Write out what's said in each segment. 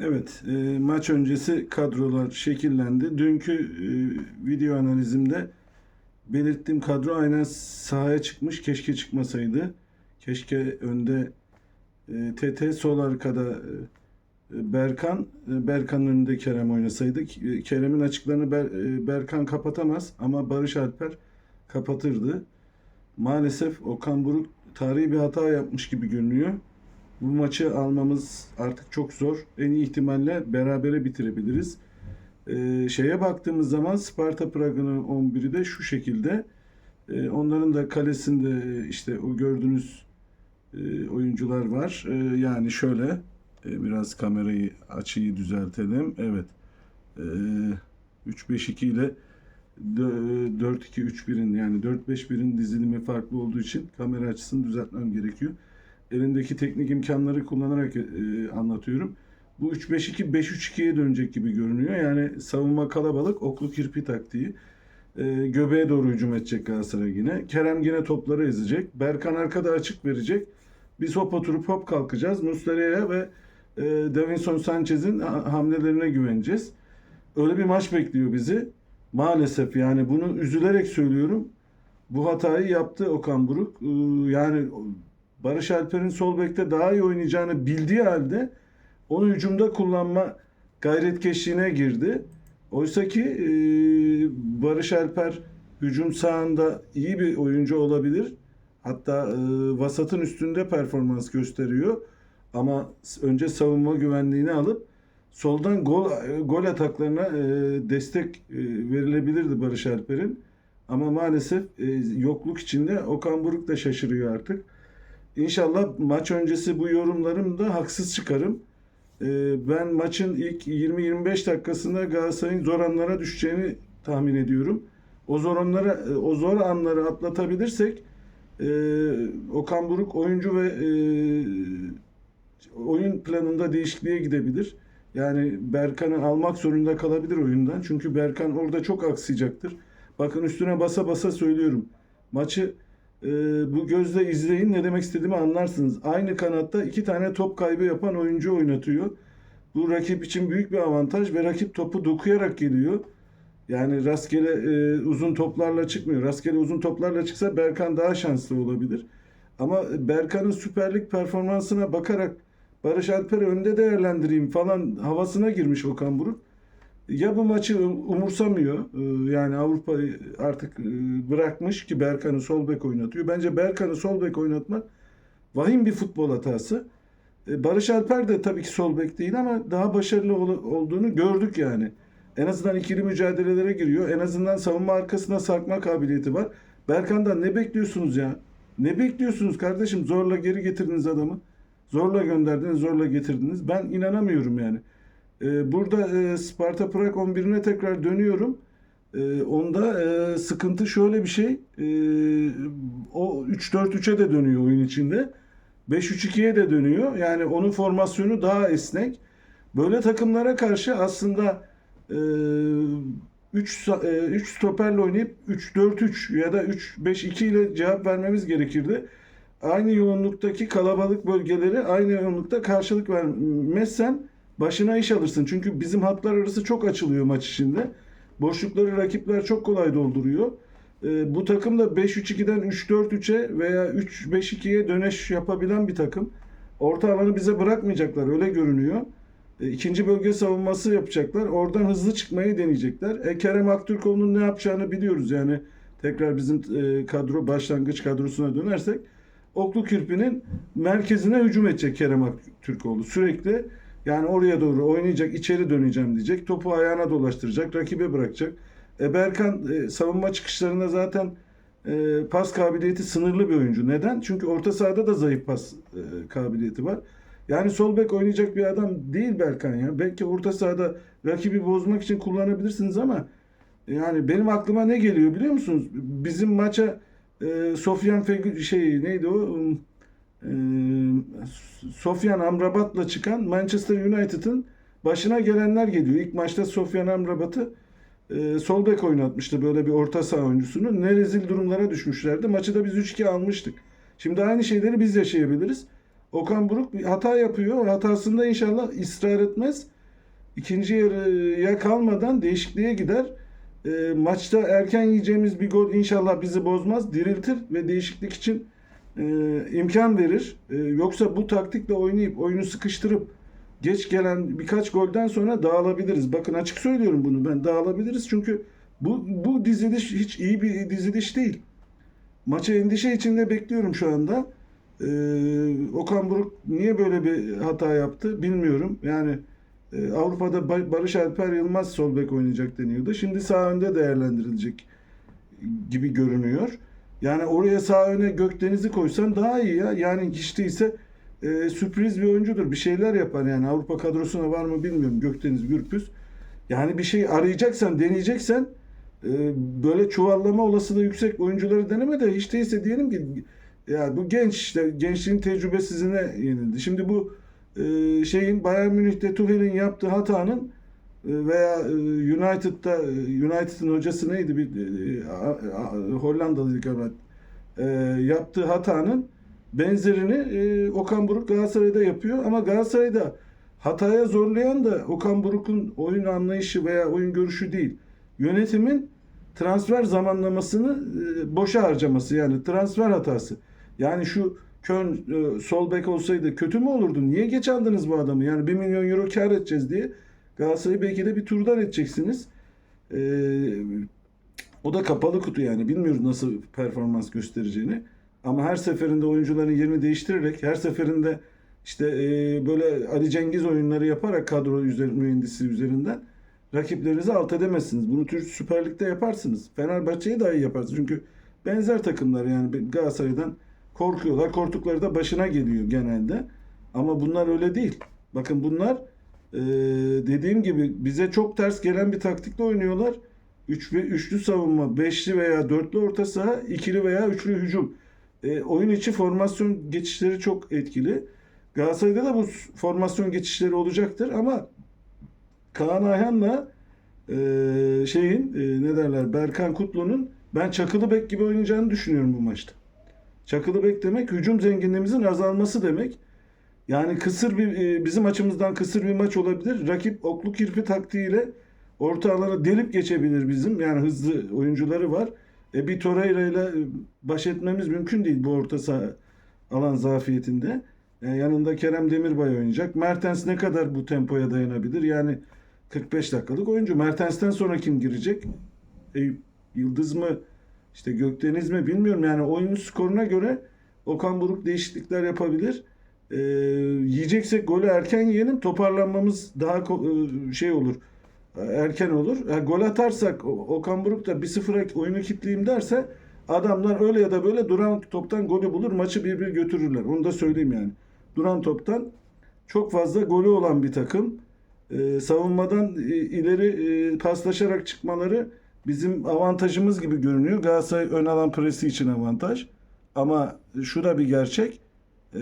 Evet, e, maç öncesi kadrolar şekillendi. Dünkü e, video analizimde belirttiğim kadro aynen sahaya çıkmış. Keşke çıkmasaydı. Keşke önde e, TT sol arkada e, Berkan, e, Berkan'ın önünde Kerem oynasaydı. K- Kerem'in açıklarını Ber- e, Berkan kapatamaz ama Barış Alper kapatırdı. Maalesef Okan Buruk tarihi bir hata yapmış gibi görünüyor. Bu maçı almamız artık çok zor. En iyi ihtimalle berabere bitirebiliriz. Ee, şeye baktığımız zaman Sparta Prag'ın 11'i de şu şekilde. Ee, onların da kalesinde işte o gördüğünüz e, oyuncular var. Ee, yani şöyle e, biraz kamerayı açıyı düzeltelim. Evet. Ee, 3-5-2 ile 4-2-3-1'in yani 4-5-1'in dizilimi farklı olduğu için kamera açısını düzeltmem gerekiyor elindeki teknik imkanları kullanarak e, anlatıyorum. Bu 3-5-2 5-3-2'ye dönecek gibi görünüyor. Yani savunma kalabalık, oklu kirpi taktiği. E, göbeğe doğru hücum edecek Galatasaray yine. Kerem yine topları ezecek. Berkan arkada açık verecek. Biz hop oturup hop kalkacağız. Muslera'ya ve e, Davinson Sanchez'in ha- hamlelerine güveneceğiz. Öyle bir maç bekliyor bizi. Maalesef yani bunu üzülerek söylüyorum. Bu hatayı yaptı Okan Buruk. Ee, Yani Barış Alper'in sol bekte daha iyi oynayacağını bildiği halde onu hücumda kullanma gayretkeşliğine girdi. Oysa ki e, Barış Alper hücum sahanda iyi bir oyuncu olabilir. Hatta e, vasatın üstünde performans gösteriyor. Ama önce savunma güvenliğini alıp soldan gol gol ataklarına e, destek e, verilebilirdi Barış Alper'in. Ama maalesef e, yokluk içinde Okan Buruk da şaşırıyor artık. İnşallah maç öncesi bu yorumlarımda haksız çıkarım. Ee, ben maçın ilk 20-25 dakikasında Galatasaray'ın zor anlara düşeceğini tahmin ediyorum. O zor anlara, o zor anları atlatabilirsek e, Okan Buruk oyuncu ve e, oyun planında değişikliğe gidebilir. Yani Berkan'ı almak zorunda kalabilir oyundan. Çünkü Berkan orada çok aksayacaktır. Bakın üstüne basa basa söylüyorum. Maçı e, bu gözle izleyin ne demek istediğimi anlarsınız. Aynı kanatta iki tane top kaybı yapan oyuncu oynatıyor. Bu rakip için büyük bir avantaj ve rakip topu dokuyarak geliyor. Yani rastgele e, uzun toplarla çıkmıyor. Rastgele uzun toplarla çıksa Berkan daha şanslı olabilir. Ama Berkan'ın Süper Lig performansına bakarak Barış Alper'i önde değerlendireyim falan havasına girmiş Okan Buruk. Ya bu maçı umursamıyor. Ee, Yani Avrupa artık e, bırakmış ki Berkan'ı sol bek oynatıyor. Bence Berkan'ı sol bek oynatmak vahim bir futbol hatası. E, Barış Alper de tabii ki sol bek değil ama daha başarılı ol- olduğunu gördük yani. En azından ikili mücadelelere giriyor. En azından savunma arkasına sarkma kabiliyeti var. Berkan'dan ne bekliyorsunuz ya? Ne bekliyorsunuz kardeşim? Zorla geri getirdiniz adamı. Zorla gönderdiniz, zorla getirdiniz. Ben inanamıyorum yani. Ee, Burada e, Sparta Prag 11'ine tekrar dönüyorum. Ee, Onda e, sıkıntı şöyle bir şey. Ee, O 3-4-3'e de dönüyor oyun içinde. 5-3-2'ye de dönüyor. Yani onun formasyonu daha esnek. Böyle takımlara karşı aslında 3 3 stoperle oynayıp 3-4-3 ya da 3-5-2 ile cevap vermemiz gerekirdi. Aynı yoğunluktaki kalabalık bölgeleri aynı yoğunlukta karşılık vermezsen başına iş alırsın. Çünkü bizim hatlar arası çok açılıyor maç içinde. Boşlukları rakipler çok kolay dolduruyor. Ee, bu takım da 5-3-2'den 3-4-3'e veya 3-5-2'ye döneş yapabilen bir takım. Orta alanı bize bırakmayacaklar öyle görünüyor. E, ikinci bölge savunması yapacaklar. Oradan hızlı çıkmayı deneyecekler. E, Kerem Aktürkoğlu'nun ne yapacağını biliyoruz. Yani tekrar bizim e, kadro başlangıç kadrosuna dönersek Oklu Kirpi'nin merkezine hücum edecek Kerem Aktürkoğlu. Sürekli yani oraya doğru oynayacak, içeri döneceğim diyecek. Topu ayağına dolaştıracak, rakibe bırakacak. E, Berkan e, savunma çıkışlarında zaten e, pas kabiliyeti sınırlı bir oyuncu. Neden? Çünkü orta sahada da zayıf pas e, kabiliyeti var. Yani sol bek oynayacak bir adam değil Berkan ya. Belki orta sahada rakibi bozmak için kullanabilirsiniz ama yani benim aklıma ne geliyor biliyor musunuz? Bizim maça e, Sofyan Feg şey neydi o? Sofyan Amrabat'la çıkan Manchester United'ın başına gelenler geliyor. İlk maçta Sofyan Amrabat'ı e, sol bek oynatmıştı böyle bir orta saha oyuncusunu. Ne rezil durumlara düşmüşlerdi. Maçı da biz 3-2 almıştık. Şimdi aynı şeyleri biz yaşayabiliriz. Okan Buruk bir hata yapıyor. Hatasında inşallah ısrar etmez. İkinci yarıya kalmadan değişikliğe gider. E, maçta erken yiyeceğimiz bir gol inşallah bizi bozmaz, diriltir ve değişiklik için e, imkan verir. E, yoksa bu taktikle oynayıp oyunu sıkıştırıp geç gelen birkaç golden sonra dağılabiliriz. Bakın açık söylüyorum bunu ben dağılabiliriz çünkü bu bu diziliş hiç iyi bir diziliş değil. Maçı endişe içinde bekliyorum şu anda. Ee, Okan Buruk niye böyle bir hata yaptı bilmiyorum. Yani e, Avrupa'da Ba- Barış Alper Yılmaz sol bek oynayacak deniyordu. Şimdi sağ önde değerlendirilecek gibi görünüyor. Yani oraya sağ öne Gökdeniz'i koysan daha iyi ya. Yani hiç değilse e, sürpriz bir oyuncudur. Bir şeyler yapar yani. Avrupa kadrosuna var mı bilmiyorum. Gökdeniz Gürpüz. Yani bir şey arayacaksan, deneyeceksen e, böyle çuvallama olasılığı yüksek oyuncuları deneme de hiç değilse diyelim ki ya bu genç işte gençliğin tecrübesizliğine yenildi. Şimdi bu e, şeyin Bayern Münih'te Tuchel'in yaptığı hatanın veya e, United'da e, United'ın hocası neydi bir e, Hollandalıydı galiba. E, yaptığı hatanın benzerini Okan Buruk Galatasaray'da yapıyor ama Galatasaray'da hataya zorlayan da Okan Buruk'un oyun anlayışı veya oyun görüşü değil. Yönetimin transfer zamanlamasını boşa harcaması yani transfer hatası. Yani şu Köln sol bek olsaydı kötü mü olurdu? Niye geç aldınız bu adamı? Yani 1 milyon euro kar edeceğiz diye Galatasaray'ı belki de bir turdan edeceksiniz. E, o da kapalı kutu yani. Bilmiyoruz nasıl performans göstereceğini. Ama her seferinde oyuncuların yerini değiştirerek, her seferinde işte e, böyle Ali Cengiz oyunları yaparak kadro üzeri, mühendisi üzerinden rakiplerinizi alt edemezsiniz. Bunu Türk Süper Lig'de yaparsınız. Fenerbahçe'yi daha iyi yaparsınız. Çünkü benzer takımlar yani Galatasaray'dan korkuyorlar. Korktukları da başına geliyor genelde. Ama bunlar öyle değil. Bakın bunlar e, dediğim gibi bize çok ters gelen bir taktikle oynuyorlar. Üç ve üçlü savunma, beşli veya dörtlü orta saha, ikili veya üçlü hücum. E, oyun içi formasyon geçişleri çok etkili. Galatasaray'da da bu formasyon geçişleri olacaktır ama Kaan Ayhan'la e, şeyin e, ne derler Berkan Kutlu'nun ben çakılı bek gibi oynayacağını düşünüyorum bu maçta. Çakılı bek demek hücum zenginliğimizin azalması demek. Yani kısır bir e, bizim açımızdan kısır bir maç olabilir. Rakip oklu kirpi taktiğiyle orta alana delip geçebilir bizim. Yani hızlı oyuncuları var. E, bir Torreira ile e, baş etmemiz mümkün değil bu orta saha alan zafiyetinde. E, yanında Kerem Demirbay oynayacak. Mertens ne kadar bu tempoya dayanabilir? Yani 45 dakikalık oyuncu. Mertens'ten sonra kim girecek? Eyüp Yıldız mı? İşte Gökdeniz mi? Bilmiyorum. Yani oyunun skoruna göre Okan Buruk değişiklikler yapabilir. E, yiyeceksek golü erken yiyelim. Toparlanmamız daha e, şey olur. Erken olur. E, gol atarsak Okan Buruk da 1-0'a oyunu kilitleyeyim derse adamlar öyle ya da böyle duran toptan golü bulur. Maçı bir bir götürürler. Onu da söyleyeyim yani. Duran toptan çok fazla golü olan bir takım. Ee, savunmadan e, ileri e, paslaşarak çıkmaları bizim avantajımız gibi görünüyor. Galatasaray ön alan presi için avantaj. Ama şu da bir gerçek. Ee,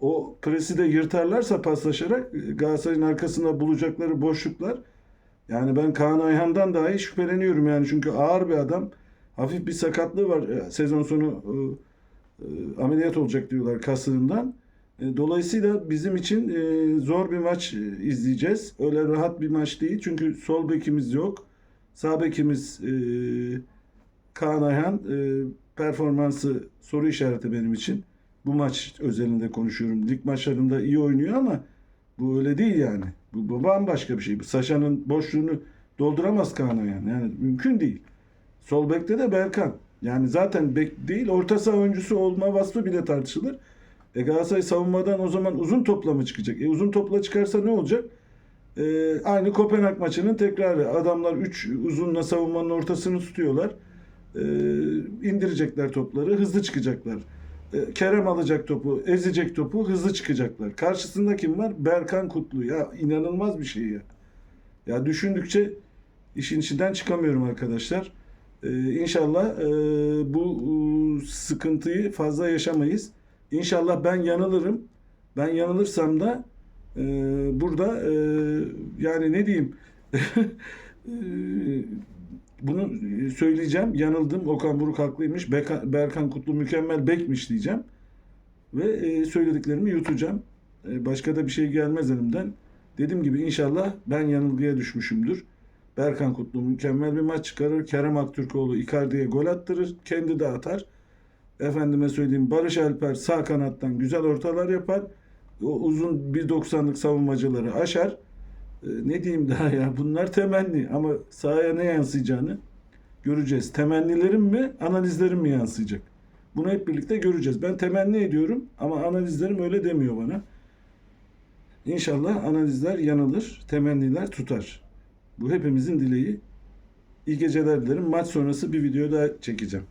o presi de yırtarlarsa paslaşarak e, Galatasaray'ın arkasında bulacakları boşluklar yani ben Kaan Ayhan'dan dahi şüpheleniyorum yani çünkü ağır bir adam. Hafif bir sakatlığı var. E, Sezon sonu e, e, ameliyat olacak diyorlar kaslarından. E, Dolayısıyla bizim için e, zor bir maç izleyeceğiz. Öyle rahat bir maç değil. Çünkü sol bekimiz yok. Sağ bekimiz e, Kaan Ayhan e, performansı soru işareti benim için. Bu maç özelinde konuşuyorum. Lig maçlarında iyi oynuyor ama bu öyle değil yani. Bu, bu bambaşka bir şey. Bu Saşa'nın boşluğunu dolduramaz Kaan Ayhan. Yani mümkün değil. Sol bekte de Berkan. Yani zaten bek değil orta saha oyuncusu olma vasfı bile tartışılır. E Galatasaray savunmadan o zaman uzun topla mı çıkacak? E uzun topla çıkarsa ne olacak? E, aynı Kopenhag maçının tekrarı. Adamlar 3 uzunla savunmanın ortasını tutuyorlar. E, indirecekler topları, hızlı çıkacaklar. E, Kerem alacak topu, ezecek topu, hızlı çıkacaklar. Karşısında kim var? Berkan Kutlu. Ya inanılmaz bir şey ya. Ya düşündükçe işin içinden çıkamıyorum arkadaşlar. Ee, inşallah e, bu e, sıkıntıyı fazla yaşamayız. İnşallah ben yanılırım. Ben yanılırsam da e, burada e, yani ne diyeyim e, bunu söyleyeceğim. Yanıldım. Okan Buruk haklıymış. Beka- Berkan Kutlu mükemmel bekmiş diyeceğim. Ve e, söylediklerimi yutacağım. E, başka da bir şey gelmez elimden. Dediğim gibi inşallah ben yanılgıya düşmüşümdür. Berkan Kutlu mükemmel bir maç çıkarır. Kerem Aktürkoğlu Icardi'ye gol attırır. Kendi de atar. Efendime söyleyeyim Barış Alper sağ kanattan güzel ortalar yapar. O uzun 1.90'lık savunmacıları aşar. E, ne diyeyim daha ya bunlar temenni ama sahaya ne yansıyacağını göreceğiz. Temennilerim mi analizlerim mi yansıyacak? Bunu hep birlikte göreceğiz. Ben temenni ediyorum ama analizlerim öyle demiyor bana. İnşallah analizler yanılır, temenniler tutar. Bu hepimizin dileği. İyi geceler dilerim. Maç sonrası bir video daha çekeceğim.